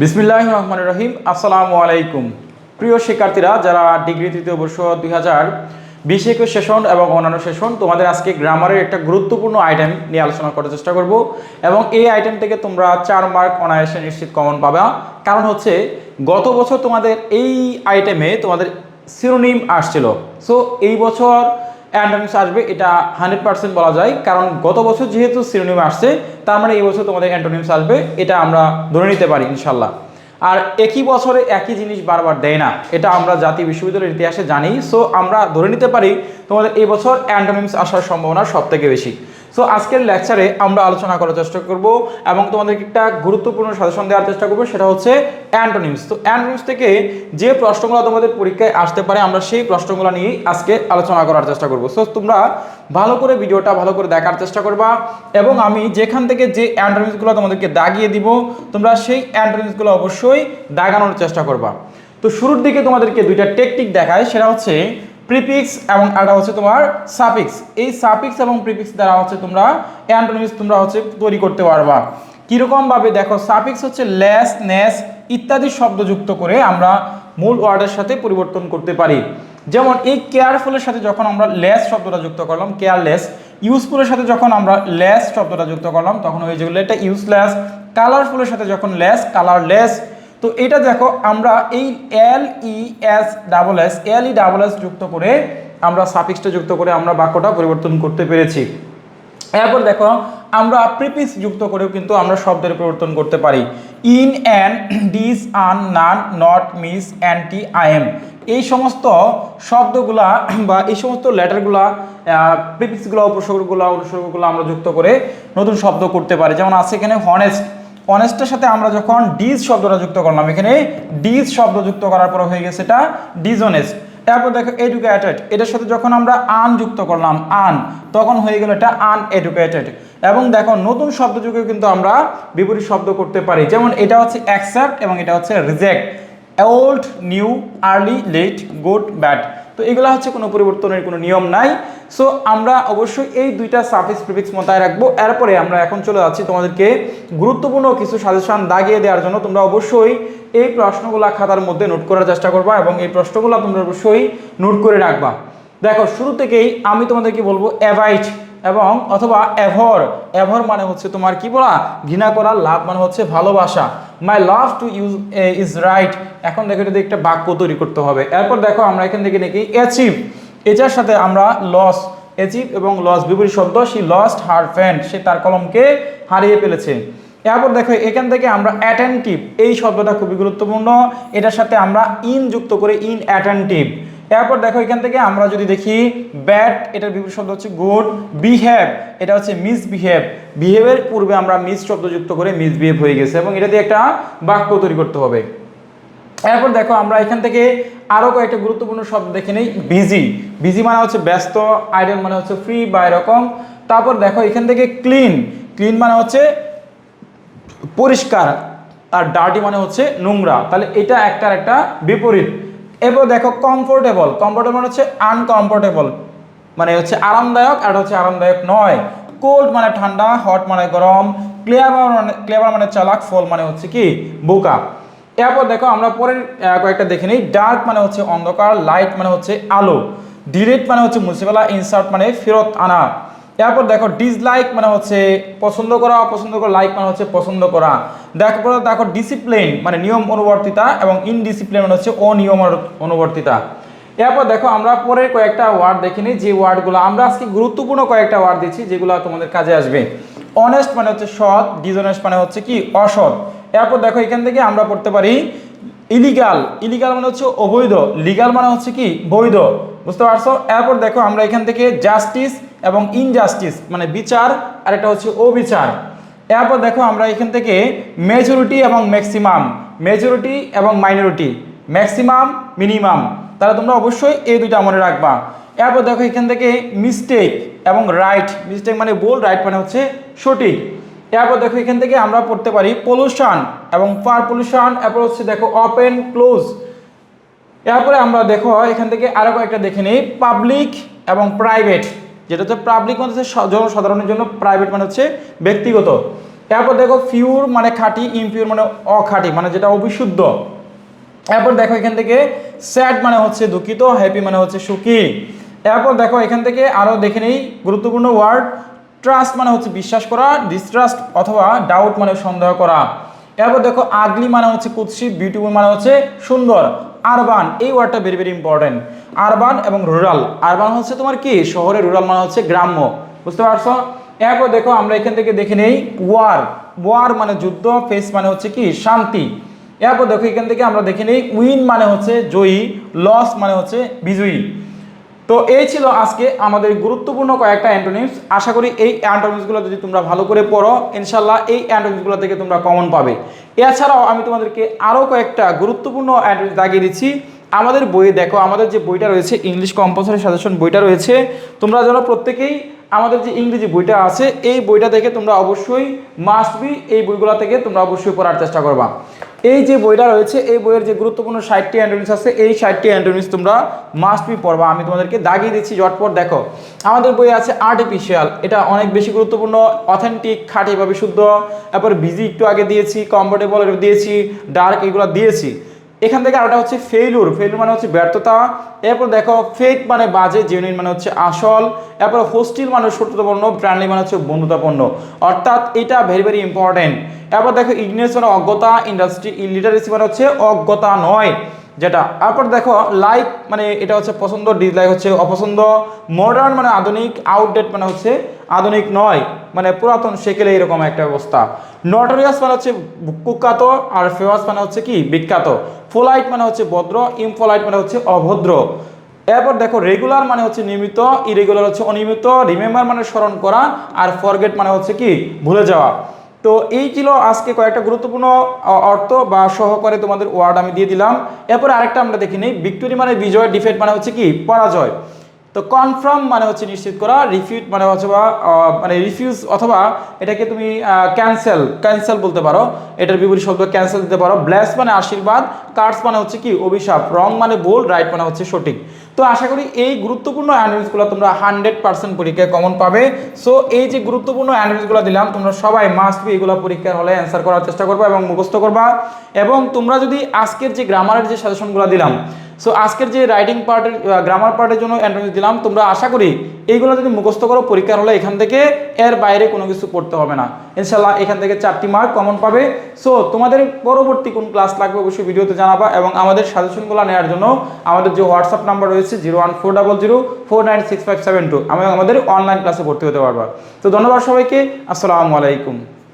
বিসমিল্লাহ রহমান রহিম। আসসালামু আলাইকুম। প্রিয় শিক্ষার্থীরা, যারা ডিগ্রি তৃতীয় বর্ষ দুই হাজার বিশ একুশ সেশন এবং অন্যান্য সেশন, তোমাদের আজকে গ্রামারের একটা গুরুত্বপূর্ণ আইটেম নিয়ে আলোচনা করার চেষ্টা করব এবং এই আইটেম থেকে তোমরা চার মার্ক অনায়াসে নিশ্চিত কমন পাবা। কারণ হচ্ছে, গত বছর তোমাদের এই আইটেমে তোমাদের সিরোনিম আসছিল। সো এই বছর অ্যান্টোনিমস আসবে এটা হান্ড্রেড পার্সেন্ট বলা যায়। কারণ গত বছর যেহেতু সিরোনিম আসছে, তার মানে এই বছর তোমাদের অ্যান্টোনিমস আসবে এটা আমরা ধরে নিতে পারি ইনশাল্লাহ। আর একই বছরে একই জিনিস বারবার দেয় না, এটা আমরা জাতীয় বিশ্ববিদ্যালয়ের ইতিহাসে জানি। সো আমরা ধরে নিতে পারি, তোমাদের এই বছর অ্যান্টোনিমস আসার সম্ভাবনা সব থেকে বেশি। সো আজকের লেকচারে আমরা আলোচনা করার চেষ্টা করব এবং তোমাদেরকে একটা গুরুত্বপূর্ণ সাজেশন দেওয়ার চেষ্টা করব, সেটা হচ্ছে অ্যান্টোনিমস তো অ্যান্টোনিমস থেকে যে প্রশ্নগুলো তোমাদের পরীক্ষায় আসতে পারে, আমরা সেই প্রশ্নগুলো নিয়েই আজকে আলোচনা করার চেষ্টা করব। সো তোমরা ভালো করে ভিডিওটা ভালো করে দেখার চেষ্টা করবা এবং আমি যেখান থেকে যে অ্যান্টোনিমসগুলো তোমাদেরকে দাগিয়ে দিব, তোমরা সেই অ্যান্টোনিমসগুলো অবশ্যই দাগানোর চেষ্টা করবা। তো শুরুর দিকে তোমাদেরকে দুইটা টেকনিক দেখায়, সেটা হচ্ছে প্রিপিক্স এবং এটা হচ্ছে তোমার সাফিক্স এই সাফিক্স এবং প্রিপিক্স দ্বারা হচ্ছে তোমরা অ্যান্টোনিমস তোমরা হচ্ছে তৈরি করতে পারবা। কীরকম ভাবে দেখো সাফিক্স হচ্ছে লেস নেস ইত্যাদি শব্দ যুক্ত করে আমরা মূল ওয়ার্ডের সাথে পরিবর্তন করতে পারি। যেমন এই কেয়ারফুলের সাথে যখন আমরা লেস শব্দটা যুক্ত করলাম কেয়ারলেস ইউজফুলের সাথে যখন আমরা লেস শব্দটা যুক্ত করলাম, তখন হয়ে যেগুলো, এটা ইউজলেস কালারফুলের সাথে যখন লেস কালারলেস তো এটা দেখো, আমরা এই L E S double S L E double S যুক্ত করে আমরা সাফিক্সটা যুক্ত করে আমরা বাক্যটা পরিবর্তন করতে পেরেছি। এরপর দেখো, আমরা প্রিপিক্স যুক্ত করেও কিন্তু আমরা শব্দের পরিবর্তন করতে পারি। In an dis un non not mis anti I M এই সমস্ত শব্দগুলা বা এই সমস্ত লেটারগুলা প্রিপিক্সগুলো উপসর্গগুলো, অনুসর্গগুলো আমরা যুক্ত করে নতুন শব্দ করতে পারি। যেমন আছে এখানে হনেস্ট অনেস্টের সাথে আমরা যখন ডিজ শব্দটা যুক্ত করলাম, এখানে ডিজ শব্দ যুক্ত করার পর হয়ে গেছে এটা ডিজনেস্ট তারপর দেখো এডুকেটেড এটার সাথে যখন আমরা আন যুক্ত করলাম আন তখন হয়ে গেল এটা আন এডুকেটেড এবং দেখো নতুন শব্দ যুগে কিন্তু আমরা বিপরীত শব্দ করতে পারি। যেমন এটা হচ্ছে অ্যাকসেপ্ট এবং এটা হচ্ছে reject old new early late good bad তো এগুলো হচ্ছে কোনো পরিবর্তনের কোনো নিয়ম নাই। সো আমরা অবশ্যই এই দুইটা সাফিক্স প্রিফিক্স মতায় রাখব। এরপরে আমরা এখন চলে যাচ্ছি তোমাদেরকে গুরুত্বপূর্ণ কিছু সাজেশন দাগিয়ে দেওয়ার জন্য। তোমরা অবশ্যই এই প্রশ্নগুলো খাতার মধ্যে নোট করার চেষ্টা করবা এবং এই প্রশ্নগুলো তোমরা অবশ্যই নোট করে রাখবা। দেখো, শুরু থেকেই আমি তোমাদেরকে বলব অ্যাভাইট এবং অথবা এভর এভর মানে হচ্ছে তোমার কি বলা? ঘৃণা করা, লাভ মানে হচ্ছে ভালোবাসা। My love to use is right এখন দেখো দিয়ে একটা বাক্য তৈরি করতে হবে। এরপর দেখো আমরা এখান থেকে নাকি অ্যাচিভ এটার সাথে আমরা লস অ্যাচিভ এবং লস বিপরীত শব্দ সি লস্ট হার ফ্যান্ড সে তার কলমকে হারিয়ে ফেলেছে। এরপর দেখো এখান থেকে আমরা অ্যাটেন্টিভ এই শব্দটা খুবই গুরুত্বপূর্ণ। এটার সাথে আমরা ইন যুক্ত করে ইন অ্যাটেন্টিভ এরপর দেখো এখান থেকে আমরা যদি দেখি ব্যাড এটার বিপরীত শব্দ হচ্ছে গুড বিহেভ এটা হচ্ছে মিসবিহেভ বিহেভের পূর্বে আমরা মিস শব্দ যুক্ত করে মিসবিহেভ হয়ে গেছে এবং এটা দিয়ে একটা বাক্য তৈরি করতে হবে। এরপর দেখো আমরা এখান থেকে আরও কয়েকটা গুরুত্বপূর্ণ শব্দ দেখে নেই বিজি বিজি মানে হচ্ছে ব্যস্ত আইডল মানে হচ্ছে ফ্রি বা এরকম। তারপর দেখো এখান থেকে ক্লিন ক্লিন মানে হচ্ছে পরিষ্কার। আর ডার্টি মানে হচ্ছে নোংরা। তাহলে এটা একটার একটা বিপরীত। এরপর দেখো কমফোর্টেবল কমফোর্টেবল মানে হচ্ছে আনকমফোর্টেবল মানে হচ্ছে আরামদায়ক আর হচ্ছে আরামদায়ক নয়। কোল্ড মানে ঠান্ডা হট মানে গরম ক্লিয়ার মানে ক্লেভার মানে চালাক ফল মানে হচ্ছে কি, বোকা। এরপর দেখো আমরা পরের কয়েকটা দেখে নিই। ডার্ক মানে হচ্ছে অন্ধকার লাইট মানে হচ্ছে আলো। ডিলেট মানে হচ্ছে মুছে ফেলা ইনসার্ট মানে ফেরত আনা। এরপর দেখো ডিসলাইক মানে হচ্ছে পছন্দ করা, অপছন্দ করা লাইক মানে হচ্ছে পছন্দ করা। দেখো দেখো ডিসিপ্লিন মানে নিয়ম অনুবর্তিতা এবং ইনডিসিপ্লিন মানে হচ্ছে অনিয়ম অনুবর্তিতা। এরপর দেখো আমরা পরের কয়েকটা ওয়ার্ড দেখে নিই, যে ওয়ার্ডগুলো আমরা আজকে গুরুত্বপূর্ণ কয়েকটা ওয়ার্ড দিচ্ছি, যেগুলো তোমাদের কাজে আসবে। অনেস্ট মানে হচ্ছে সৎ ডিজনেস্ট মানে হচ্ছে কি? অসৎ। এরপর দেখো এখান থেকে আমরা পড়তে পারি ইলিগাল ইলিগাল মানে হচ্ছে অবৈধ। লিগাল মানে হচ্ছে কি? বৈধ। বুঝতে পারছ? এরপর দেখো আমরা এখান থেকে জাস্টিস এবং ইনজাস্টিস মানে বিচার আর একটা হচ্ছে অবিচার। এরপর দেখো আমরা এখান থেকে মেজরিটি এবং ম্যাক্সিমাম মেজরিটি এবং মাইনরিটি ম্যাক্সিমাম মিনিমাম তাহলে তোমরা অবশ্যই এই দুইটা মনে রাখবা। এরপর দেখো এখান থেকে মিস্টেক এবং রাইট মিস্টেক মানে ভুল রাইট মানে হচ্ছে সঠিক। এরপর দেখো এখান থেকে আমরা পড়তে পারি পলিউশন এবং পার পলিউশন এরপর হচ্ছে দেখো ওপেন ক্লোজ এরপরে আমরা দেখো এখান থেকে আরও কয়েকটা দেখে নিই পাবলিক এবং প্রাইভেট যেটা হচ্ছে পাবলিক মানে হচ্ছে জনসাধারণের জন্য প্রাইভেট মানে হচ্ছে ব্যক্তিগত। এরপর দেখো ফিউর মানে খাঁটি ইমপিউর মানে অখাঁটি মানে যেটা অবিশুদ্ধ। এরপর দেখো এখান থেকে স্যাড মানে হচ্ছে দুঃখিত হ্যাপি মানে হচ্ছে সুখী। এরপর দেখো এখান থেকে আরও দেখে নেই গুরুত্বপূর্ণ ওয়ার্ড ট্রাস্ট মানে হচ্ছে বিশ্বাস করা ডিস্ট্রাস্ট অথবা ডাউট মানে সন্দেহ করা। এরপর দেখো আগলি মানে হচ্ছে কুৎসিত বিউটিফুল মানে হচ্ছে সুন্দর। আরবান, এই ওয়ার্ডটা ভেরি ভেরি ইম্পর্টেন্ট আরবান এবং রুরাল আরবান হচ্ছে তোমার কি? শহরে রুরাল মানে হচ্ছে গ্রাম্য। বুঝতে পারছ? এরপর দেখো, আমরা এখান থেকে দেখে নেই ওয়ার ওয়ার মানে যুদ্ধ ফেস মানে হচ্ছে কি? শান্তি। এরপর দেখো, এখান থেকে আমরা দেখে নেই উইন মানে হচ্ছে জয়ী লস মানে হচ্ছে বিজয়ী। তো এই ছিল আজকে আমাদের গুরুত্বপূর্ণ কয়েকটা অ্যান্টোনিমস। আশা করি এই অ্যান্টোনিমসগুলো যদি তোমরা ভালো করে পড়ো, ইনশাল্লাহ এই অ্যান্টোনিমসগুলো থেকে তোমরা কমন পাবে। এছাড়াও আমি তোমাদেরকে আরও কয়েকটা গুরুত্বপূর্ণ অ্যান্টোনিমস দাগিয়ে দিচ্ছি। আমাদের বইয়ে দেখো, আমাদের যে বইটা রয়েছে ইংলিশ কম্পালসারি সাজেশন বইটা রয়েছে। তোমরা যেন প্রত্যেকেই আমাদের যে ইংরেজি বইটা আছে, এই বইটা থেকে তোমরা অবশ্যই মাস্ট বি এই বইগুলো থেকে তোমরা অবশ্যই পড়ার চেষ্টা করবা। এই যে বইটা রয়েছে, এই বইয়ের যে গুরুত্বপূর্ণ ষাটটি অ্যান্টোনিমস আছে, এই ষাটটি অ্যান্টোনিমস তোমরা মাস্ট বি পড়বা। আমি তোমাদেরকে দাগিয়ে দিচ্ছি জটপট দেখো। আমাদের বই আছে আর্টিফিশিয়াল এটা অনেক বেশি গুরুত্বপূর্ণ অথেন্টিক খাঁটি বা বিশুদ্ধ তারপর বিজি একটু আগে দিয়েছি কমফোর্টেবল দিয়েছি ডার্ক এগুলো দিয়েছি। এখান থেকে আরেকটা হচ্ছে ফেইলুর ফেইলুর মানে হচ্ছে ব্যর্থতা। এরপর দেখো ফেক মানে বাজে জেনুইন মানে হচ্ছে আসল। এরপর হোস্টিল মানে শত্রুতাপূর্ণ ফ্রেন্ডলি মানে হচ্ছে বন্ধুতাপূর্ণ অর্থাৎ এটা ভেরি ভেরি ইম্পর্টেন্ট এরপর দেখো ইগনেস মানে অজ্ঞতা। ইন্ডাস্ট্রি ইলিটারেসি মানে হচ্ছে অজ্ঞতা নয়। যেটা। তারপর দেখো লাইক মানে এটা হচ্ছে পছন্দ ডিসলাইক হচ্ছে অপছন্দ মডার্ন মানে আধুনিক আউটডেট মানে হচ্ছে আধুনিক নয় মানে পুরাতন সেকেলে এরকম একটা অবস্থা। নটোরিয়াস মানে হচ্ছে কুখ্যাত, আর ফেমাস মানে হচ্ছে কি? বিখ্যাত। ফোলাইট মানে হচ্ছে ভদ্র ইমফোলাইট মানে হচ্ছে অভদ্র। এরপর দেখো রেগুলার মানে হচ্ছে নিয়মিত ইরেগুলার হচ্ছে অনিয়মিত রিমেম্বার মানে স্মরণ করা, আর ফরগেট মানে হচ্ছে কি? ভুলে যাওয়া। তো এই ছিল আজকে কয়েকটা গুরুত্বপূর্ণ অর্থ বা সহকারে তোমাদের ওয়ার্ড আমি দিয়ে দিলাম। এরপরে আরেকটা আমরা দেখি নিই। ভিক্টোরি মানে বিজয় ডিফেট মানে হচ্ছে কি? পরাজয়। তো কনফার্ম মানে হচ্ছে নিশ্চিত করা রিফিউট মানে অথবা মানে রিফিউজ অথবা এটাকে তুমি ক্যান্সেল ক্যান্সেল বলতে পারো। এটার বিপরীত শব্দ ক্যান্সেল দিতে পারো। ব্লেস মানে আশীর্বাদ কার্ডস মানে হচ্ছে কি? অভিশাপ। রং মানে ভুল রাইট মানে হচ্ছে সঠিক। তো আশা করি এই গুরুত্বপূর্ণ অ্যানালিসগুলো তোমরা হান্ড্রেড পার্সেন্ট পরীক্ষায় কমন পাবে। সো এই যে গুরুত্বপূর্ণ অ্যানালিসগুলো দিলাম, তোমরা সবাই মাস্ট বি এগুলো পরীক্ষার হলে অ্যান্সার করার চেষ্টা করবা এবং মুখস্থ করবা। এবং তোমরা যদি আজকের যে গ্রামারের যে সাজেশনগুলো দিলাম সো আজকের যে রাইটিং পার্টের গ্রামার পার্টের জন্য অ্যান্ট্রান্স দিলাম, তোমরা আশা করি এইগুলো যদি মুখস্থ করো পরীক্ষার হলে এখান থেকে এর বাইরে কোনো কিছু করতে হবে না। ইনশাল্লাহ এখান থেকে চারটি মার্ক কমন পাবে। সো তোমাদের পরবর্তী কোন ক্লাস লাগবে অবশ্যই ভিডিওতে জানাবা এবং আমাদের সাজেশনগুলো নেওয়ার জন্য আমাদের যে হোয়াটসঅ্যাপ নাম্বার রয়েছে zero one four double zero four nine six five seven two আমি আমাদের অনলাইন ক্লাসে ভর্তি হতে পারবা। তো ধন্যবাদ সবাইকে। আসসালামু আলাইকুম।